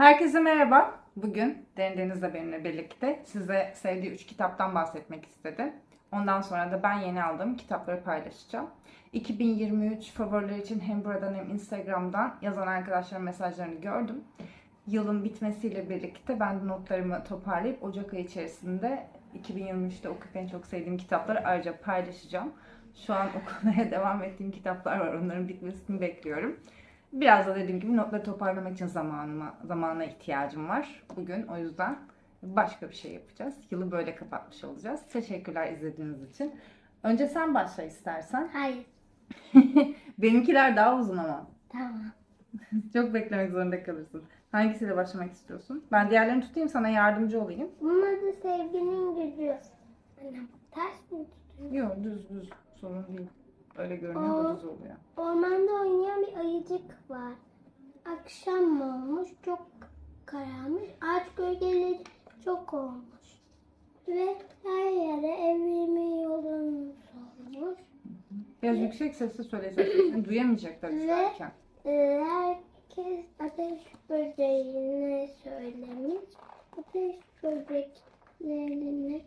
Herkese merhaba. Bugün Derin Deniz'le benimle birlikte size sevdiği 3 kitaptan bahsetmek istedi. Ondan sonra da ben yeni aldığım kitapları paylaşacağım. 2023 favorileri için hem buradan hem Instagram'dan yazan arkadaşlarımın mesajlarını gördüm. Yılın bitmesiyle birlikte ben de notlarımı toparlayıp Ocak ayı içerisinde 2023'te okuyup en çok sevdiğim kitapları ayrıca paylaşacağım. Şu an okumaya devam ettiğim kitaplar var. Onların bitmesini bekliyorum. Biraz da dediğim gibi notları toparlamak için zamanıma, zamana ihtiyacım var bugün. O yüzden başka bir şey yapacağız. Yılı böyle kapatmış olacağız. Teşekkürler izlediğiniz için. Önce sen başla istersen. Hayır. Benimkiler daha uzun ama. Tamam. Çok beklemek zorunda kalırsın. Hangisiyle başlamak istiyorsun? Ben diğerlerini tutayım sana yardımcı olayım. Bunun adı sevginin gücü. Annem ters mi tutuyor? Yok düz düz sorun değil. Öyle görünüyor da Aa. düz oluyor. Ormanda oynayan bir ayıcık var. Akşam mı olmuş? Çok kararmış. Ağaç gölgeleri çok olmuş. Ve her yere evime yolumuz olmuş. Biraz yüksek sesle söyleyeceksin. Seni duyamayacaklar Ve- izlerken. Ee, herkes ateş böceğine söylemiş. Ateş böceklerine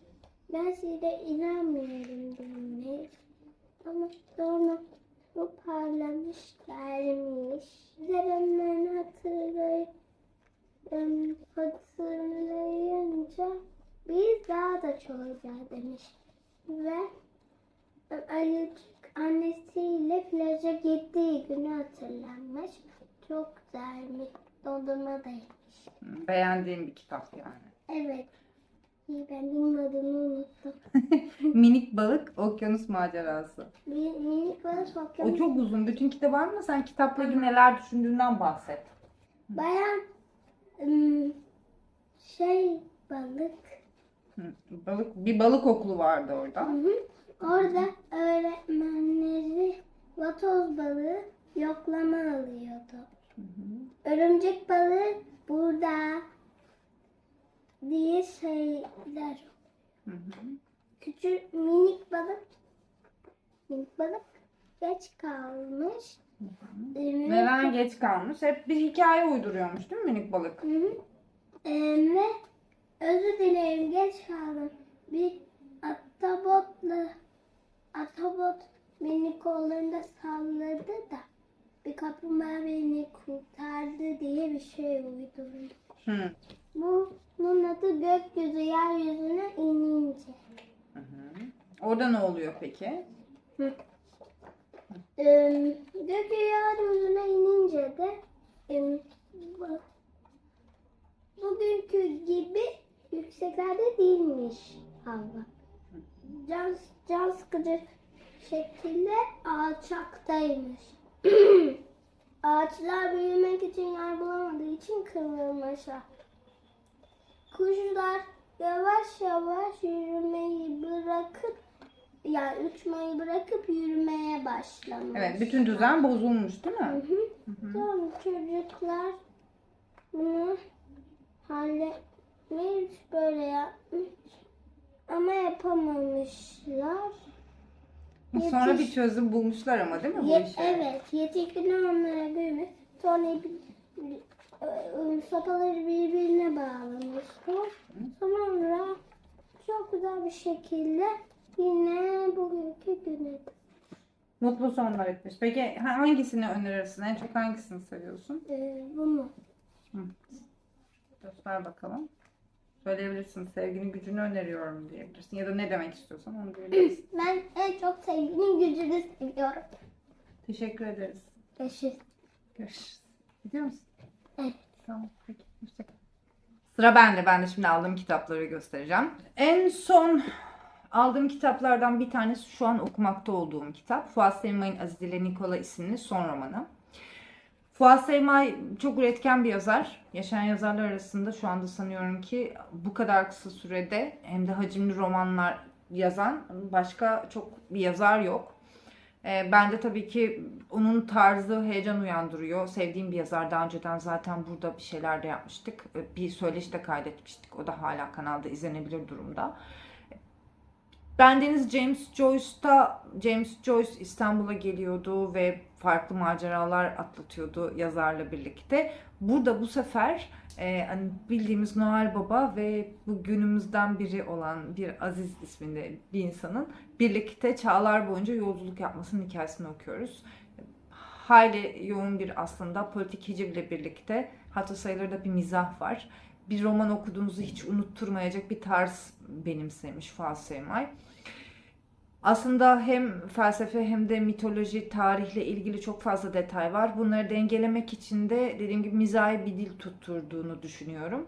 ben size inanmıyorum demiş. Ama sonra bu parlamış gelmiş. Zararlarını hatırlay em, hatırlayınca biz daha da çoğalacağız demiş. Ve Ayıcık annesiyle plaja gittiği günü hatırlanmış. Çok güzelmiş. Dondurma da yemiş. Beğendiğim bir kitap yani. Evet. İyi ben bunun adını unuttum. Minik balık okyanus macerası. Bir minik balık O bakıyorum. çok uzun. Bütün kitabı ama sen kitapla ilgili neler düşündüğünden bahset. Bayağı ım, şey balık. Hı, Balık bir balık okulu vardı Hı orada. hı. Orada öğretmenleri vatoz balığı yoklama alıyordu. Örümcek balığı burada diye şeyler. Hı hı. Küçük minik balık minik balık geç kalmış. Ee, Neden geç kalmış? Hep bir hikaye uyduruyormuş değil mi minik balık? Hı hı. Ee, ve özür dilerim geç kaldım. Bir atabotla atabot beni kollarında salladı da bir kaplumbağa beni kurtardı diye bir şey uydurdu. Hı. Bunun adı gökyüzü yeryüzüne inince. Hı hı. Orada ne oluyor peki? Ee, gökyüzü yeryüzüne inince de bugünkü gibi yükseklerde değilmiş hava. Can, can sıkıcı şekilde alçaktaymış. Ağaçlar büyümek için yer bulamadığı için kırılmışlar. Kuşlar yavaş yavaş yürümeyi bırakıp yani uçmayı bırakıp yürümeye başlamış. Evet, bütün düzen bozulmuş değil Hı mi? hı. Sonra çocuklar bunu halletmiş böyle yapmış ama yapamamışlar. Sonra bir Yetiş- çözüm bulmuşlar ama değil mi bu Ye- işe? evet, yetişkinler onlara gülmüş. Sonra bir, e, sopaları birbirine bağlamışlar. Sonra çok güzel bir şekilde yine bugünkü güne. Mutlu sonlar etmiş. Peki hangisini önerirsin? En çok hangisini seviyorsun? E, bunu. Göster bakalım. Söyleyebilirsin. Sevginin gücünü öneriyorum diyebilirsin. Ya da ne demek istiyorsan onu diyebilirsin. Ben en çok sevginin gücünü seviyorum. Teşekkür ederiz. Görüşürüz. Görüşürüz. Gidiyor musun? Evet. Tamam. Peki. Hoşçakal. Sıra bende. Ben de şimdi aldığım kitapları göstereceğim. En son aldığım kitaplardan bir tanesi şu an okumakta olduğum kitap. Fuat Sevmay'ın Aziz Nikola isimli son romanı. Fuat Sevmay çok üretken bir yazar. Yaşayan yazarlar arasında şu anda sanıyorum ki bu kadar kısa sürede hem de hacimli romanlar yazan başka çok bir yazar yok. Ee, ben de tabii ki onun tarzı heyecan uyandırıyor. Sevdiğim bir yazar. Daha önceden zaten burada bir şeyler de yapmıştık. Ee, Bir söyleşi de kaydetmiştik. O da hala kanalda izlenebilir durumda. Bendeniz James Joyce'da James Joyce İstanbul'a geliyordu ve farklı maceralar atlatıyordu yazarla birlikte. Burada bu sefer e, hani bildiğimiz Noel Baba ve bu günümüzden biri olan bir Aziz isminde bir insanın birlikte çağlar boyunca yolculuk yapmasının hikayesini okuyoruz. Hayli yoğun bir aslında politik hicivle birlikte hatta sayılarda bir mizah var. Bir roman okuduğunuzu hiç unutturmayacak bir tarz benimsemiş Fuat Seymay. Aslında hem felsefe hem de mitoloji, tarihle ilgili çok fazla detay var. Bunları dengelemek için de dediğim gibi mizahi bir dil tutturduğunu düşünüyorum.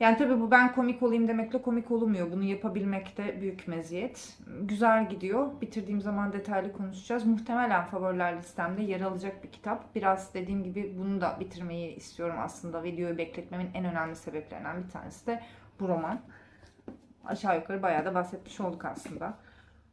Yani tabii bu ben komik olayım demekle komik olmuyor. Bunu yapabilmek de büyük meziyet. Güzel gidiyor. Bitirdiğim zaman detaylı konuşacağız. Muhtemelen favoriler listemde yer alacak bir kitap. Biraz dediğim gibi bunu da bitirmeyi istiyorum aslında. Videoyu bekletmemin en önemli sebeplerinden bir tanesi de bu roman. Aşağı yukarı bayağı da bahsetmiş olduk aslında.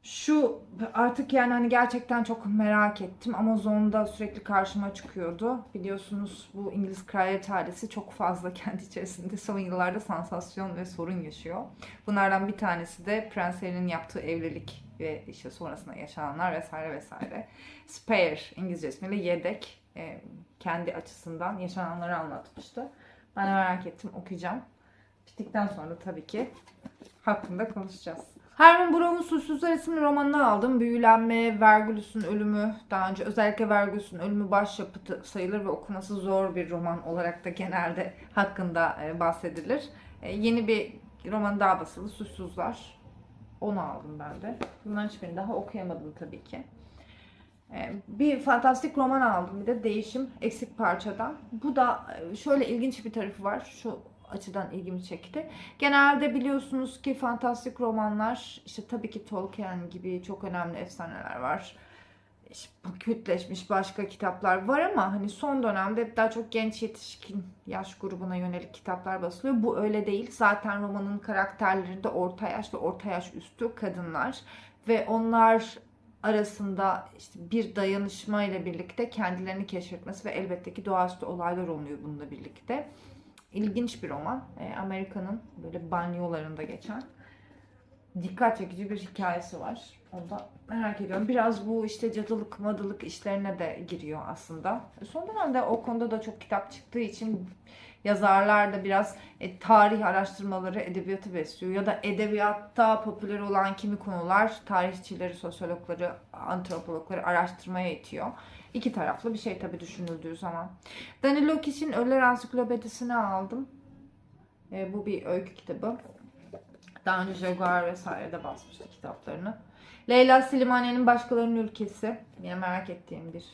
Şu artık yani hani gerçekten çok merak ettim. Amazon'da sürekli karşıma çıkıyordu. Biliyorsunuz bu İngiliz kraliyet ailesi çok fazla kendi içerisinde son yıllarda sansasyon ve sorun yaşıyor. Bunlardan bir tanesi de Prens Harry'nin yaptığı evlilik ve işte sonrasında yaşananlar vesaire vesaire. Spare İngilizce ismiyle yedek e, kendi açısından yaşananları anlatmıştı. Ben merak ettim okuyacağım. Bittikten sonra tabii ki hakkında konuşacağız. Herman Brown'un Suçsuzlar isimli romanını aldım. Büyülenme, Vergilius'un ölümü, daha önce özellikle Vergilius'un ölümü başyapıtı sayılır ve okuması zor bir roman olarak da genelde hakkında e, bahsedilir. E, Yeni bir roman daha basılı, Suçsuzlar. Onu aldım ben de. Bunların hiçbirini daha okuyamadım tabii ki. E, Bir fantastik roman aldım bir de Değişim Eksik Parçadan. Bu da şöyle ilginç bir tarafı var. Şu açıdan ilgimi çekti. Genelde biliyorsunuz ki fantastik romanlar işte tabii ki Tolkien gibi çok önemli efsaneler var. İşte kültleşmiş başka kitaplar var ama hani son dönemde daha çok genç yetişkin yaş grubuna yönelik kitaplar basılıyor. Bu öyle değil. Zaten romanın karakterleri de orta yaş ve orta yaş üstü kadınlar ve onlar arasında işte bir dayanışma ile birlikte kendilerini keşfetmesi ve elbette ki doğaüstü olaylar oluyor bununla birlikte. İlginç bir roman. E, Amerika'nın böyle banyolarında geçen dikkat çekici bir hikayesi var. Onu da merak ediyorum. Biraz bu işte cadılık madılık işlerine de giriyor aslında. Son dönemde o konuda da çok kitap çıktığı için yazarlar da biraz e, tarih araştırmaları edebiyatı besliyor. Ya da edebiyatta popüler olan kimi konular tarihçileri, sosyologları, antropologları araştırmaya itiyor. İki taraflı bir şey tabii düşünüldüğü zaman. Danilo Kiş'in Ölüler Ansiklopedisini aldım. E, bu bir öykü kitabı. Daha önce Jaguar vesairede basmıştı kitaplarını. Leyla Slimani'nin Başkalarının Ülkesi. Yine merak ettiğim bir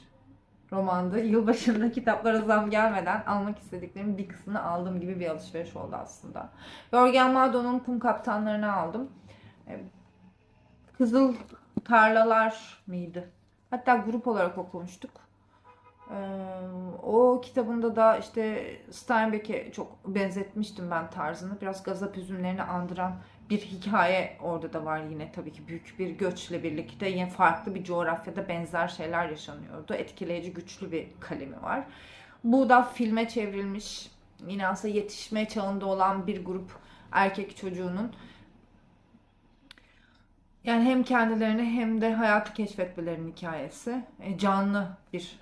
romandı. Yılbaşında kitaplara zam gelmeden almak istediklerimin bir kısmını aldığım gibi bir alışveriş oldu aslında. Jorgen Mado'nun Kum Kaptanlarını aldım. E, Kızıl Tarlalar mıydı? Hatta grup olarak okumuştuk. Ee, o kitabında da işte Steinbeck'e çok benzetmiştim ben tarzını. Biraz gazap üzümlerini andıran bir hikaye orada da var yine tabii ki büyük bir göçle birlikte yine farklı bir coğrafyada benzer şeyler yaşanıyordu. Etkileyici güçlü bir kalemi var. Bu da filme çevrilmiş yine aslında yetişme çağında olan bir grup erkek çocuğunun yani hem kendilerini hem de hayatı keşfetmelerinin hikayesi. E, canlı bir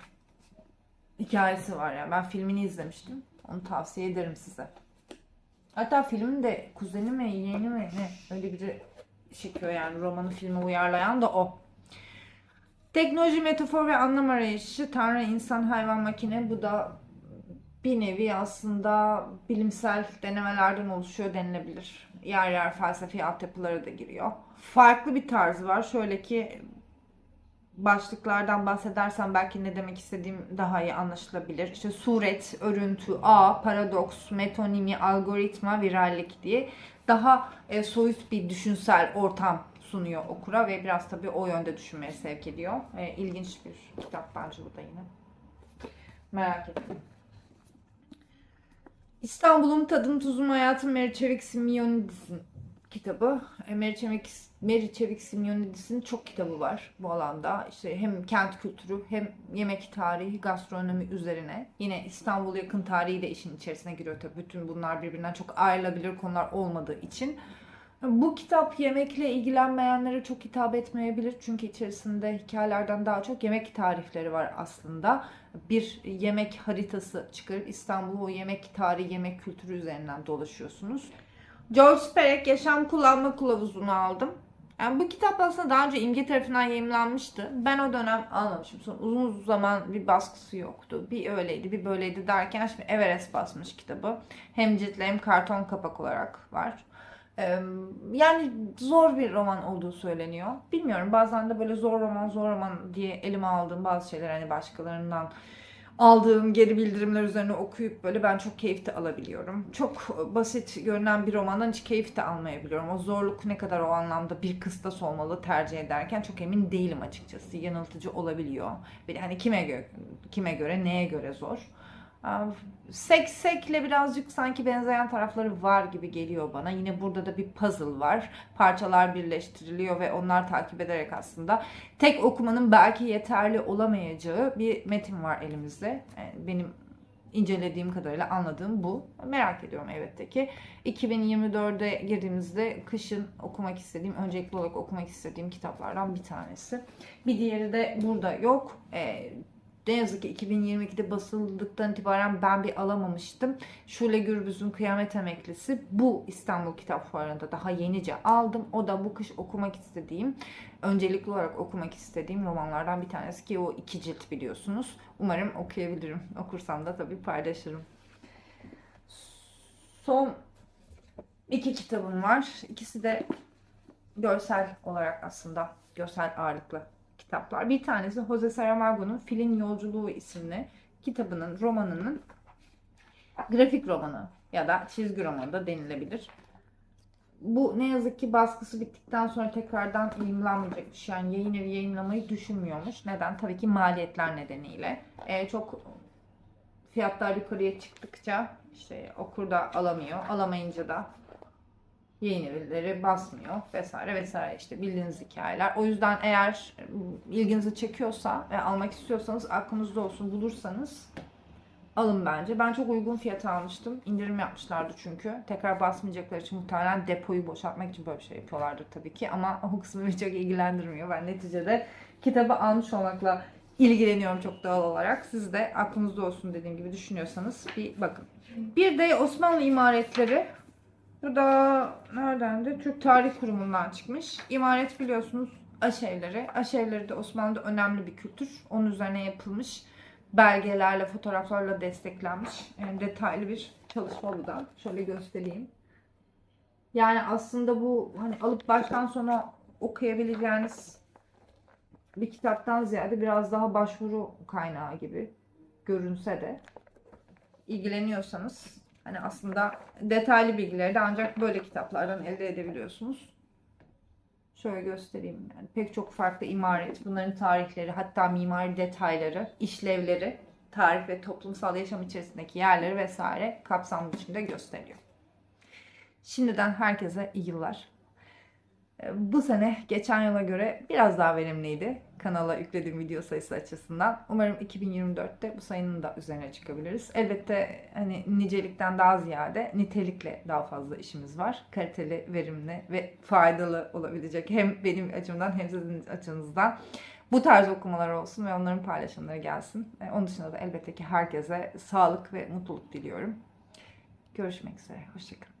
hikayesi var yani. Ben filmini izlemiştim. Onu tavsiye ederim size. Hatta filmin de kuzeni mi, yeğeni mi ne öyle biri çekiyor yani romanı filme uyarlayan da o. Teknoloji, metafor ve anlam arayışı, Tanrı, insan, hayvan, makine bu da bir nevi aslında bilimsel denemelerden oluşuyor denilebilir. Yer yer felsefi altyapılara da giriyor. Farklı bir tarzı var. Şöyle ki başlıklardan bahsedersem belki ne demek istediğim daha iyi anlaşılabilir. İşte suret, örüntü, ağ, paradoks, metonimi, algoritma, virallik diye daha e, soyut bir düşünsel ortam sunuyor okura ve biraz tabii o yönde düşünmeye sevk ediyor. E, ilginç bir kitap bence bu da yine. Merak ettim. İstanbul'un Tadım Tuzum Hayatı Meri Çevik Simyonidis'in kitabı. E, Meri Çevik, Meri Çevik Simyonidis'in çok kitabı var bu alanda. İşte hem kent kültürü hem yemek tarihi, gastronomi üzerine. Yine İstanbul yakın tarihi de işin içerisine giriyor tabii. Bütün bunlar birbirinden çok ayrılabilir konular olmadığı için. Bu kitap yemekle ilgilenmeyenlere çok hitap etmeyebilir. Çünkü içerisinde hikayelerden daha çok yemek tarifleri var aslında. Bir yemek haritası çıkarıp İstanbul'u o yemek tarihi, yemek kültürü üzerinden dolaşıyorsunuz. George Perec Yaşam Kullanma Kılavuzu'nu aldım. Yani bu kitap aslında daha önce İmge tarafından yayımlanmıştı. Ben o dönem almamışım. Sonra uzun zaman bir baskısı yoktu. Bir öyleydi, bir böyleydi derken şimdi Everest basmış kitabı. Hem ciltli hem karton kapak olarak var. Yani zor bir roman olduğu söyleniyor. Bilmiyorum bazen de böyle zor roman zor roman diye elime aldığım bazı şeyler hani başkalarından aldığım geri bildirimler üzerine okuyup böyle ben çok keyif de alabiliyorum. Çok basit görünen bir romandan hiç keyif de almayabiliyorum. O zorluk ne kadar o anlamda bir kıstas olmalı tercih ederken çok emin değilim açıkçası. Yanıltıcı olabiliyor. De hani kime göre, kime göre neye göre zor. Sek sekle birazcık sanki benzeyen tarafları var gibi geliyor bana. Yine burada da bir puzzle var. Parçalar birleştiriliyor ve onlar takip ederek aslında tek okumanın belki yeterli olamayacağı bir metin var elimizde. Yani Benim incelediğim kadarıyla anladığım bu. Merak ediyorum elbette ki. 2024'e girdiğimizde kışın okumak istediğim, öncelikli olarak okumak istediğim kitaplardan bir tanesi. Bir diğeri de burada yok. Ee, ne yazık ki 2022'de basıldıktan itibaren ben bir alamamıştım. Şule Gürbüz'ün Kıyamet Emeklisi bu İstanbul Kitap Fuarı'nda daha yenice aldım. O da bu kış okumak istediğim, öncelikli olarak okumak istediğim romanlardan bir tanesi ki o iki cilt biliyorsunuz. Umarım okuyabilirim. Okursam da tabii paylaşırım. Son iki kitabım var. İkisi de görsel olarak aslında görsel ağırlıklı kitaplar. Bir tanesi Jose Saramago'nun Filin Yolculuğu isimli kitabının, romanının grafik romanı ya da çizgi romanı da denilebilir. Bu ne yazık ki baskısı bittikten sonra tekrardan yayımlanmayacakmış. Yani yayın evi yayınlamayı düşünmüyormuş. Neden? Tabii ki maliyetler nedeniyle. Ee, çok fiyatlar yukarıya çıktıkça işte okur da alamıyor. Alamayınca da yayın basmıyor vesaire vesaire işte bildiğiniz hikayeler. O yüzden eğer ilginizi çekiyorsa ve almak istiyorsanız aklınızda olsun bulursanız alın bence. Ben çok uygun fiyata almıştım. İndirim yapmışlardı çünkü. Tekrar basmayacakları için muhtemelen depoyu boşaltmak için böyle bir şey yapıyorlardır tabii ki. Ama o kısmı beni çok ilgilendirmiyor. Ben neticede kitabı almış olmakla ilgileniyorum çok doğal olarak. Siz de aklınızda olsun dediğim gibi düşünüyorsanız bir bakın. Bir de Osmanlı imaretleri bu da neredendi? Türk Tarih Kurumu'ndan çıkmış. İmaret biliyorsunuz aşevleri. Aşevleri de Osmanlı'da önemli bir kültür. Onun üzerine yapılmış belgelerle, fotoğraflarla desteklenmiş yani detaylı bir çalışma bu da. Şöyle göstereyim. Yani aslında bu hani alıp baştan sona okuyabileceğiniz bir kitaptan ziyade biraz daha başvuru kaynağı gibi görünse de ilgileniyorsanız Hani aslında detaylı bilgileri de ancak böyle kitaplardan elde edebiliyorsunuz. Şöyle göstereyim. Yani pek çok farklı imaret, bunların tarihleri, hatta mimari detayları, işlevleri, tarih ve toplumsal yaşam içerisindeki yerleri vesaire kapsamlı biçimde gösteriyor. Şimdiden herkese iyi yıllar. Bu sene geçen yıla göre biraz daha verimliydi kanala yüklediğim video sayısı açısından. Umarım 2024'te bu sayının da üzerine çıkabiliriz. Elbette hani nicelikten daha ziyade nitelikle daha fazla işimiz var. Kaliteli, verimli ve faydalı olabilecek hem benim açımdan hem sizin açınızdan bu tarz okumalar olsun ve onların paylaşımları gelsin. E, Onun dışında da elbette ki herkese sağlık ve mutluluk diliyorum. Görüşmek üzere. Hoşçakalın.